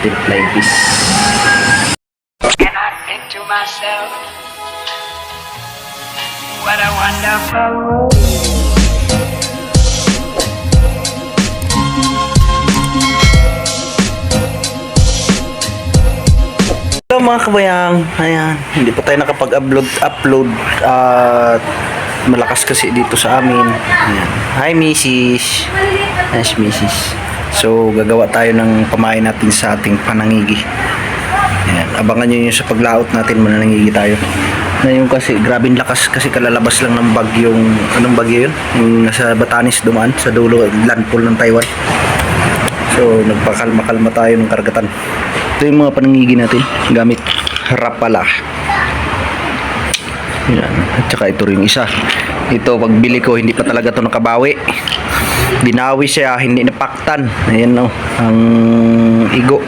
natin flying fish. And I think to myself, what a wonderful world. Hello mga kabayang, ayan, hindi pa tayo nakapag-upload upload at malakas kasi dito sa amin. Ayan. Hi Mrs. Yes, Mrs. So gagawa tayo ng pamain natin sa ating panangigi. Ayan, abangan nyo yun sa paglaot natin mananangigi tayo. Ngayon kasi grabing lakas kasi kalalabas lang ng bagyong anong bagyo yun? Yung nasa Batanes dumaan sa dulo landfall ng Taiwan. So nagpakalma-kalma tayo ng karagatan. Ito yung mga panangigi natin gamit rapala. Yan. At saka ito rin isa. Ito pagbili ko hindi pa talaga to nakabawi. Binawi siya, hindi napaktan. Ayan no, ang igo.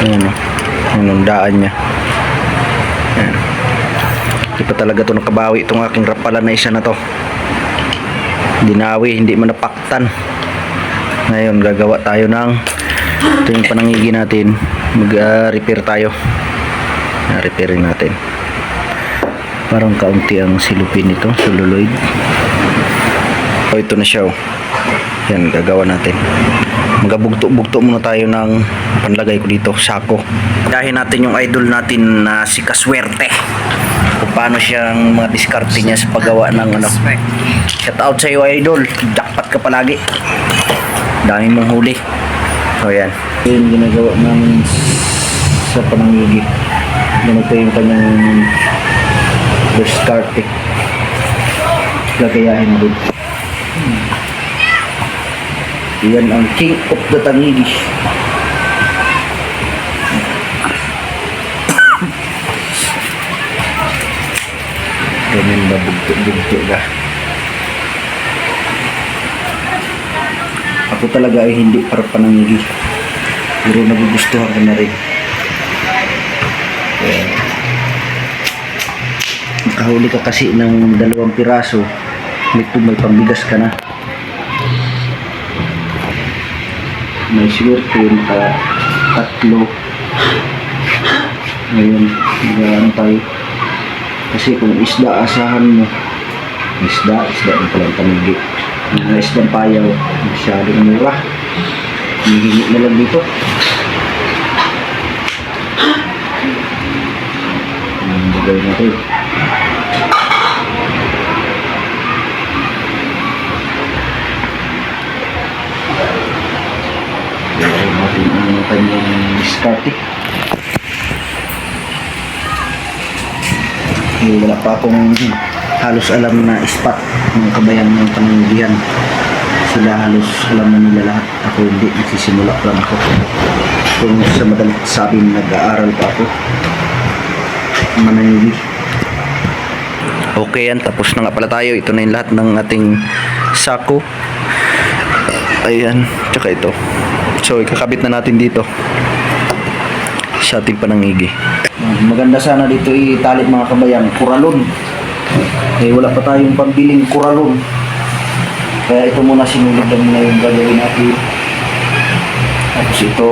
Ayan no. Ayan ang daan niya. Ayan. Hindi pa talaga to nakabawi itong aking rapala na isa na to. Dinawi, hindi man napaktan. Ngayon gagawa tayo ng ito yung panangigi natin. Mag-repair tayo. Uh, repairin natin. Parang kaunti ang silupin nito, celluloid. O ito na siya. oh. Yan, gagawa natin. Magabugto-bugto muna tayo ng panlagay ko dito, sako. Dahin natin yung idol natin na si Kaswerte. Kung paano siyang mga diskarte niya sa paggawa ng ano. Shout out sa iyo idol. Jackpot ka palagi. Dami mong huli. So yan. Yung ginagawa namin sa panangigi. Ganito yung kanyang diskarte. Lagayahin mo Yan ang king of the tangigi. Ganyan ba bugto-bugto ka? Ako talaga ay hindi para panangigi. Pero nagugustuhan ko na rin. Kaya, makahuli ka kasi ng dalawang piraso, ito may pambigas ka na. May swerte yun ka tatlo. Ngayon, nagano tayo. Kasi kung isda asahan mo, isda, isda yung palang panigi. Mga isdang payaw, masyadong mura. Hihingi na lang dito. Ang bagay natin. Gawin natin ang kanyang diskarte. Eh, wala pa akong halos alam na spot ng kabayan ng panangigihan. Sila halos alam na nila lahat. Ako hindi, nagsisimula lang ako. Kung sa madalit sabi, nag-aaral pa ako. Manangigi. Okay yan, tapos na nga pala tayo. Ito na yung lahat ng ating sako. Ayan, tsaka ito. So, ikakabit na natin dito sa ating panangigi. Maganda sana dito itali mga kabayan, kuralon. Eh, wala pa tayong pambiling kuralon. Kaya ito muna sinulog lang muna yung gagawin natin. Tapos ito,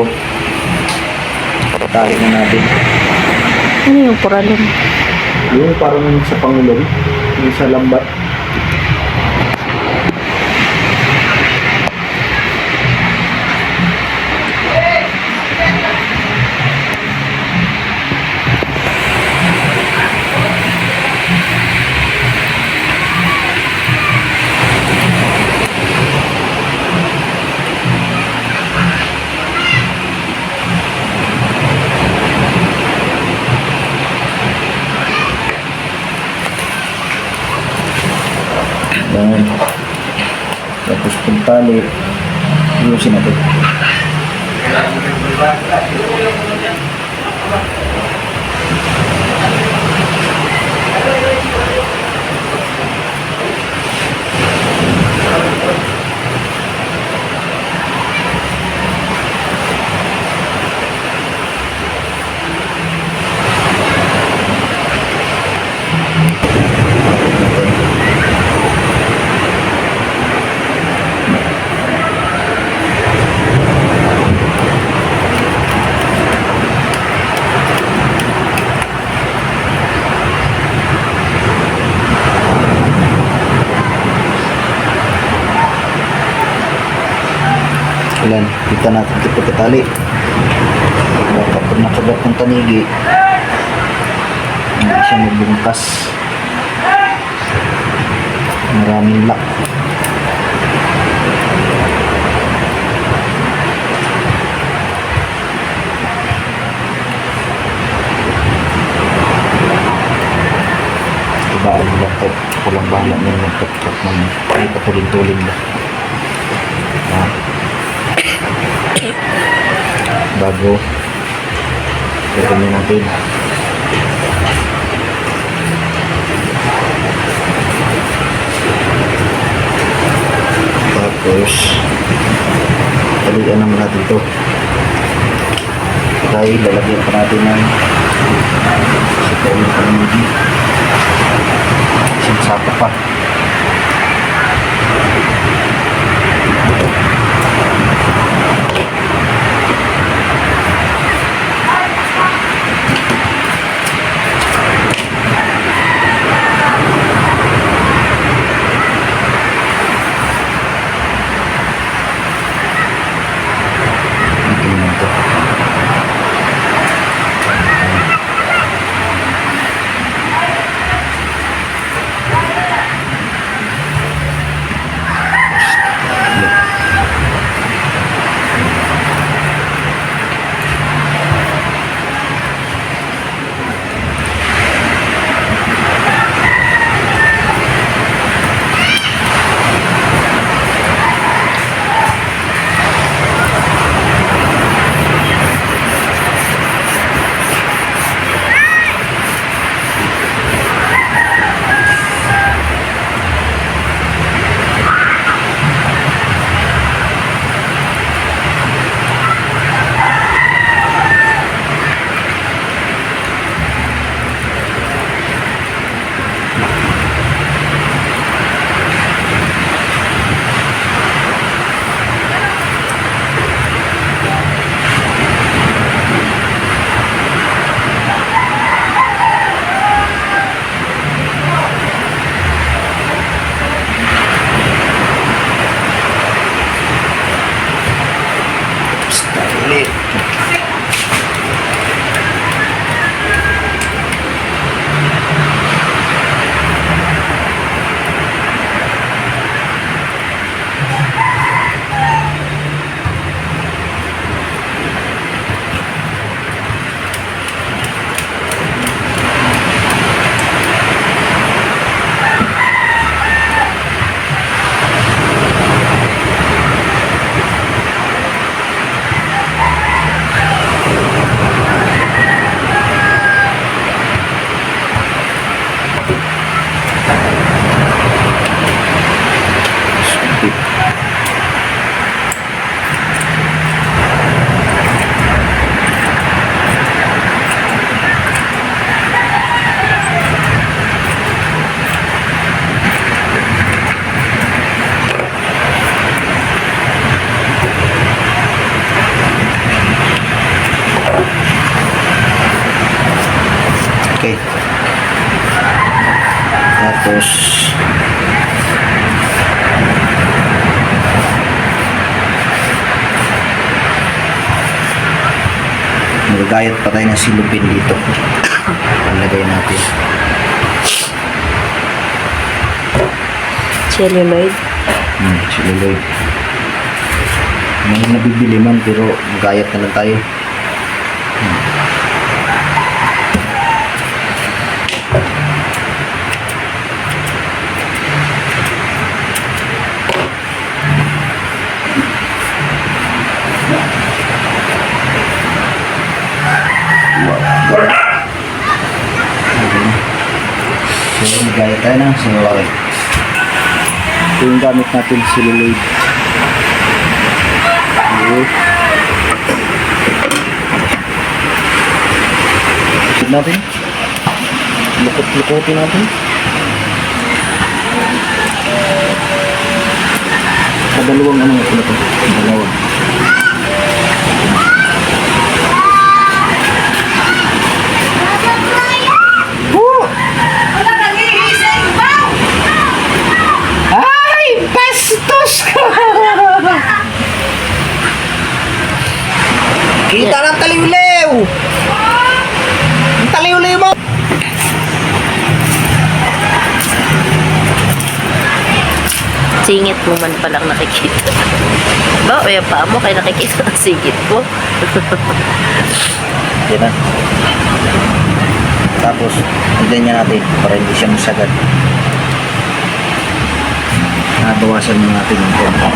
tali na natin. Ano yung kuralon? Yung parang sa pangulong, yung sa lambat. Pagtali, ayusin natin. Kita natin ito pagkatali. Baka pag nakagat ng tanigi, hindi siya magbungkas. Maraming lock. Ibaan nila ito. Walang bahala na yung magkakat ng ay patulin-tulin ba. Ha? Bago gagawin natin. Tapos talian naman natin to. Dahil lalagyan pa natin ng sipon ng panimigi. Sinsapa pa. Magagayat pa tayo ng silupin dito. Palagay natin. Celluloid. Hmm, siluloy. May nabibili man pero magayat na lang tayo. Magayat tayo ng siluloy. Ito yung gamit natin celluloid. Yun. Isip natin. Lukot-lukotin natin. Kadalawang ano nga Kita ng taliw-liw! Taliw-liw mo! Singit mo man palang nakikita. ba, o yung paa mo kaya nakikita ang singit mo. Yan na. Tapos, hindi niya natin para hindi siya masagad. Nabawasan mo natin yung tempo.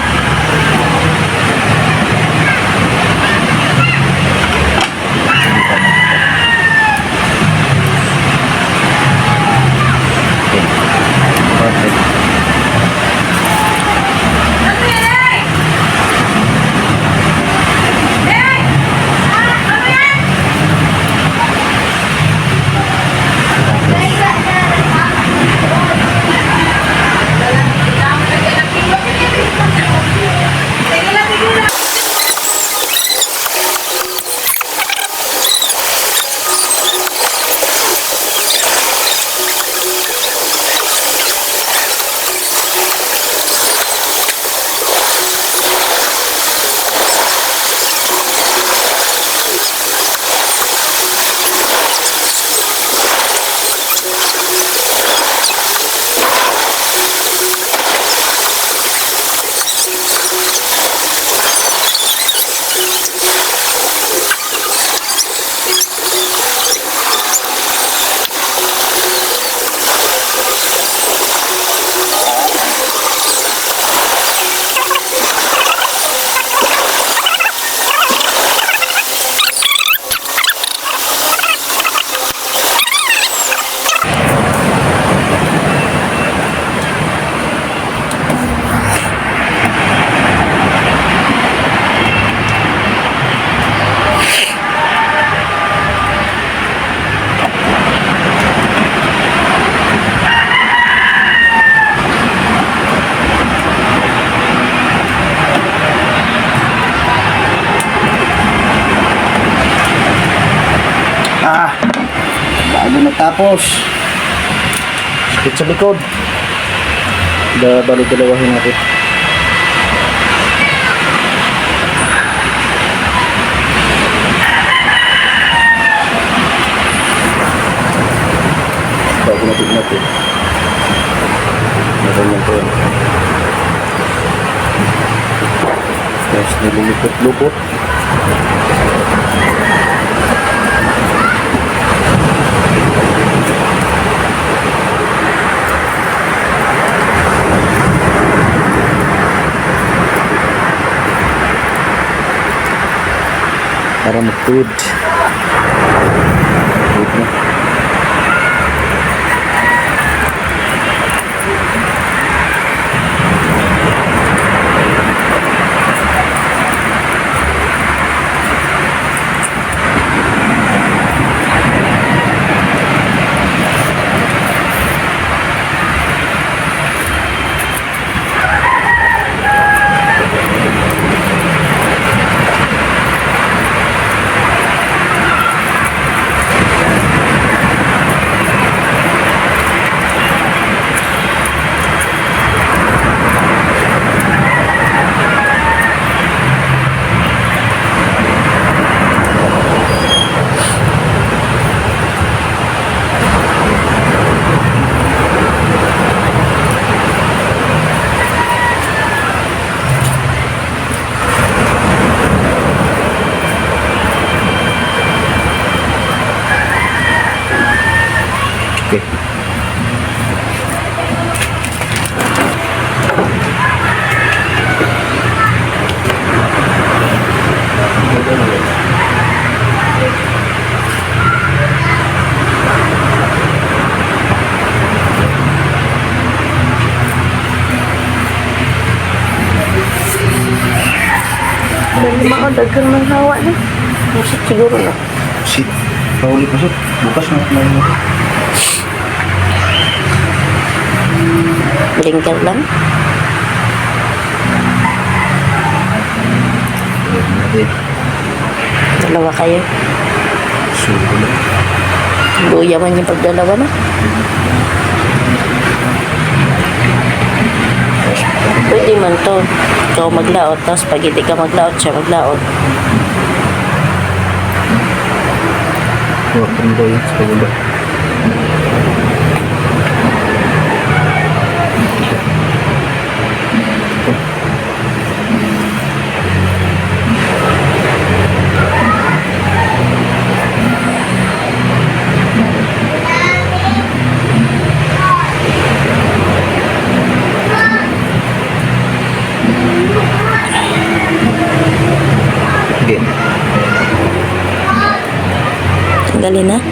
Ah! Bago natapos. Sakit sa likod. Da, balo dalawahin natin. Bago natin natin. Meron lang po yan. Tapos nilulupot-lupot. Para mag-food. Wait na. Ako, dagang ng hawa na. Musik siguro na. Si, pauli pa sir. Bukas na na mo. Blinker lang. Dalawa kayo. Sulo. Luya man yung pagdalawa na. Pwede man to. Ikaw maglaot, tapos pag hindi ka maglaot, siya maglaot. Huwag kang yun sa. Tanggalin na.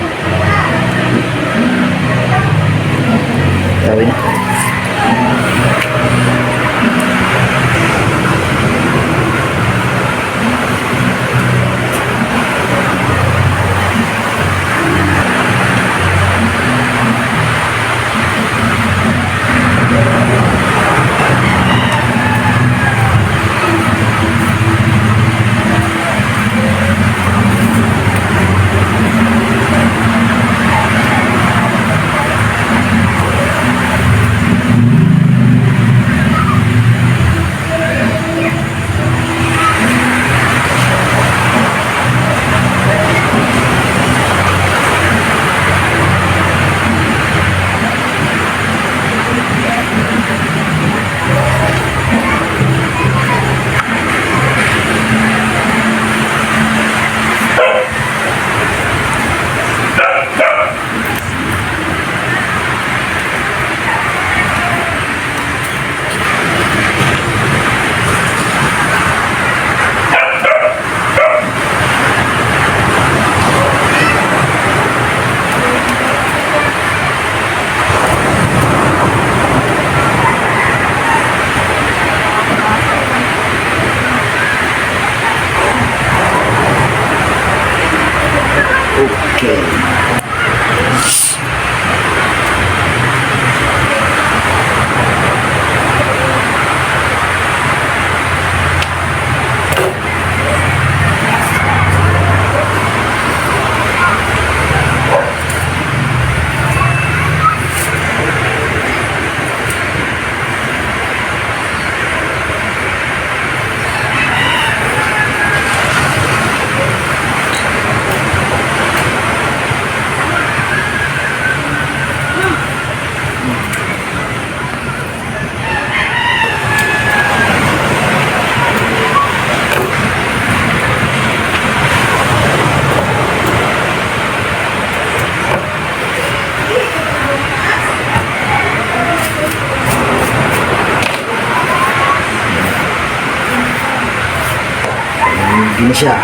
Hindi na siya.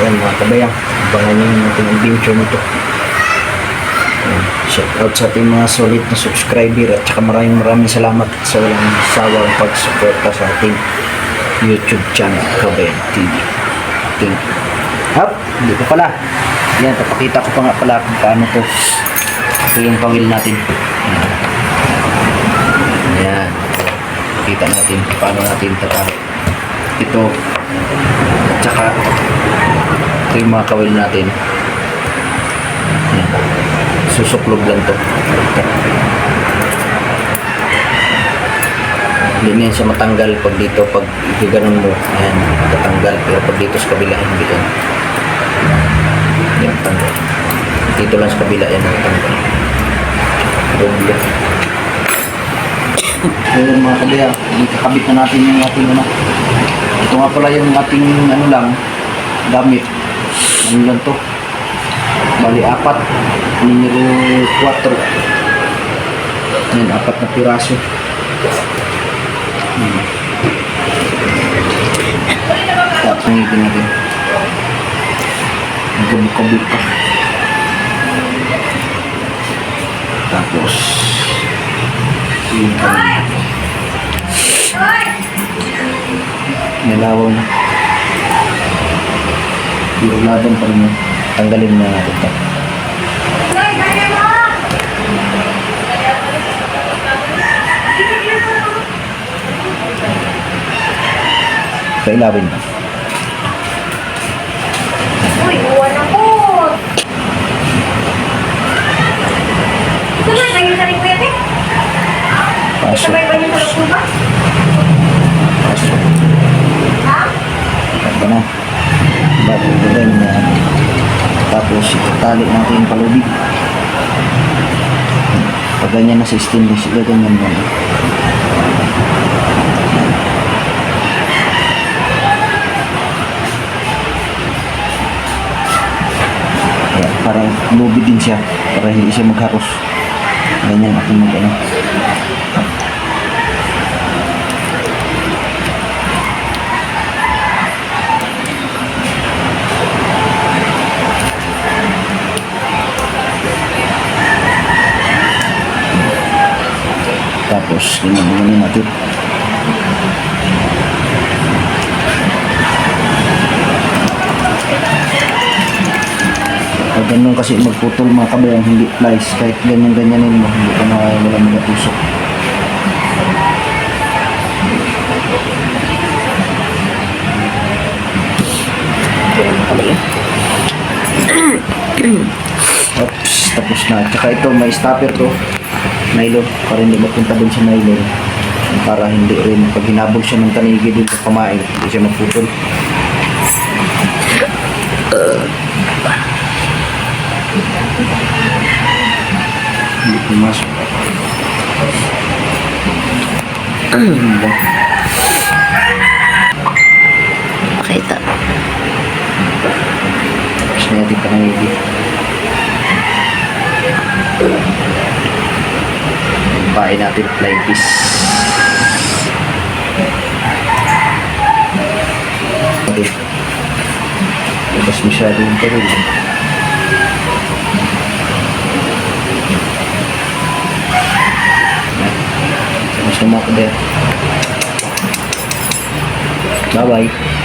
Yan mga kabayang. Abangan nyo yung ating adventure nito. Yan. Shout out sa ating mga solid na subscriber at saka maraming maraming salamat sa walang sawang pagsuporta sa ating YouTube channel Kabayan TV. Thank you. Hap, hindi ko pala. Yan, papakita ko pa nga pala kung paano to. Ito yung pawil natin. Yan. Yan. Kita natin paano natin tata ito at saka ito yung mga kawil natin. Yan. susuklog lang to. Hindi yan siya matanggal pag dito pag ganun mo. Yan tatanggal pero pag dito sa kabila hindi yan. Yan tanggal dito lang sa kabila yan natanggal doble So yun mga kabaya, ikakabit na natin yung ating ano. Ito nga pala yung ating ano lang, gamit. Ano lang to? Bali, apat. Numero 4. Yan, apat na piraso. Hmm. Tapos nangitin natin. Nagkabuk-kabuk pa. Tapos. Nalawaw na. Yung laban pa rin. Tanggalin na natin ito. Kailawin na. Uy, buwan ako. Ito na, ganyan sa rin kuya. Pasok. Pasok. Ito na. Bago ilagay na. Tapos itatali natin yung palubig. Pag ganyan na sa stainless, ilagay ganyan mo. Para lubid din siya. Para hindi siya magharos. Ganyan ako mag ano. Tapos, ginagawa natin. Pag ganun kasi magputol mga kabayang hindi flies, kahit ganyan-ganyanin mo, hindi ka na magatusok. Ganun pala yun. Oops, tapos na. Tsaka ito, may stopper to. Nylon, para hindi mapunta dun sa nylon. Para hindi rin, pag hinabol siya ng tanigi dun sa kamay, hindi siya maputol. Hindi pumasok. Makita. Tapos na natin tanigi. Pain natin flying fish. Okay. Labas masyado yung karil. Mas naman ako din. Bye-bye.